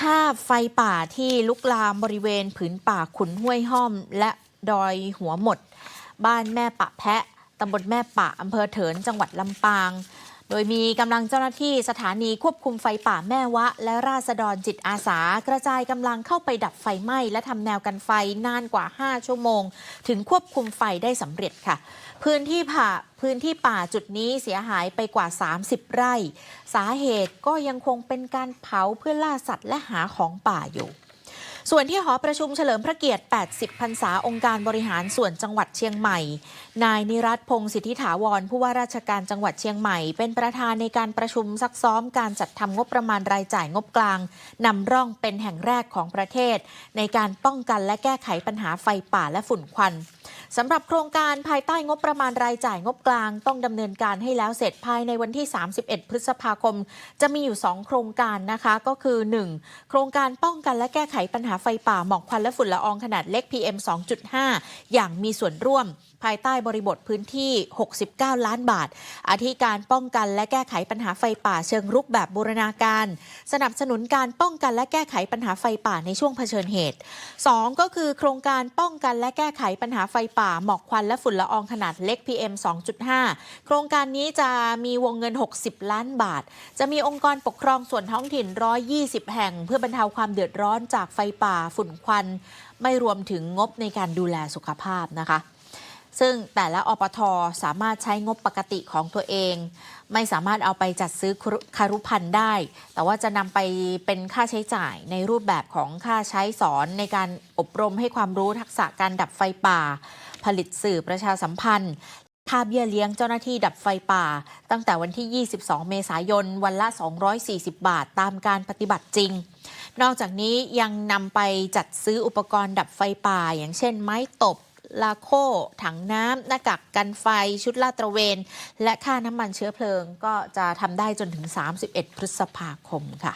ภาพไฟป่าที่ลุกลามบริเวณผืนป่าขุนห้วยห้อม และดอยหัวหมด บ้านแม่ปะแพะตำบลแม่ปะอำเภอเถินจังหวัดลำปาง โดยมีกำลังเจ้าหน้าที่สถานีควบคุมไฟป่าแม่วะ และราษฎรจิตอาสา กระจายกำลังเข้าไปดับไฟไหม้และทำแนวกันไฟนานกว่า 5 ชั่วโมง ถึงควบคุมไฟได้สำเร็จค่ะ พื้นที่ป่าพื้นที่ป่าจุดนี้เสียหายไปกว่า 30 ไร่ สาเหตุก็ยังคงเป็นการเผาเพื่อล่าสัตว์และหาของป่าอยู่ ส่วนที่หอประชุมเฉลิมพระเกียรติ 80 พรรษาองค์การบริหารส่วนจังหวัดเชียงใหม่ นายนิรัตพงศ์สิทธิถาวรผู้ว่าราชการจังหวัดเชียงใหม่ เป็นประธานในการประชุมซักซ้อมการจัดทำงบประมาณรายจ่ายงบกลางนำร่องเป็นแห่งแรกของประเทศ ในการป้องกันและแก้ไขปัญหาไฟป่าและฝุ่นควัน สำหรับโครงการภายใต้งบประมาณรายจ่ายงบกลาง ต้องดำเนินการให้แล้วเสร็จภายในวันที่ 31 พฤษภาคม จะมีอยู่ 2 โครงการนะคะก็คือ 1. โครงการป้องกันและแก้ไขปัญหาไฟป่าหมอกควันและฝุ่นละอองขนาดเล็ก PM 2.5 อย่างมีส่วนร่วม ภายใต้บริบทพื้นที่ 69 ล้านบาท อาทิการป้องกันและแก้ไขปัญหาไฟป่าเชิงรุกแบบบูรณาการ สนับสนุนการป้องกันและแก้ไขปัญหาไฟป่าในช่วงเผชิญเหตุ 2 ก็คือโครงการป้องกันและแก้ไขปัญหาไฟป่า หมอกควันและฝุ่นละอองขนาดเล็ก PM 2.5 โครงการนี้จะมีวงเงิน 60 ล้านบาท จะมีองค์กรปกครองส่วนท้องถิ่น 120 แห่ง เพื่อบรรเทาความเดือดร้อนจากไฟป่าฝุ่นควัน ไม่รวมถึงงบในการดูแลสุขภาพนะคะ ซึ่งแต่ละอปทสามารถใช้งบปกติของตัวเอง ไม่สามารถเอาไปจัดซื้อคารุพันธ์ได้ แต่ว่าจะนำไปเป็นค่าใช้จ่ายในรูปแบบของค่าใช้สอนในการอบรมให้ความรู้ทักษะการดับไฟป่า ผลิตสื่อประชาสัมพันธ์ค่าเบี้ยเลี้ยงเจ้าหน้าที่ดับไฟป่า ตั้งแต่วันที่ 22 เมษายน วันละ 240 บาทตามการปฏิบัติจริง นอกจากนี้ยังนำไปจัดซื้ออุปกรณ์ดับไฟป่า อย่างเช่นไม้ตบ ลาโค ถังน้ำหน้ากากกันไฟ ชุดลาดตระเวน และค่าน้ำมันเชื้อเพลิงก็จะทำได้จนถึง 31 พฤษภาคมค่ะ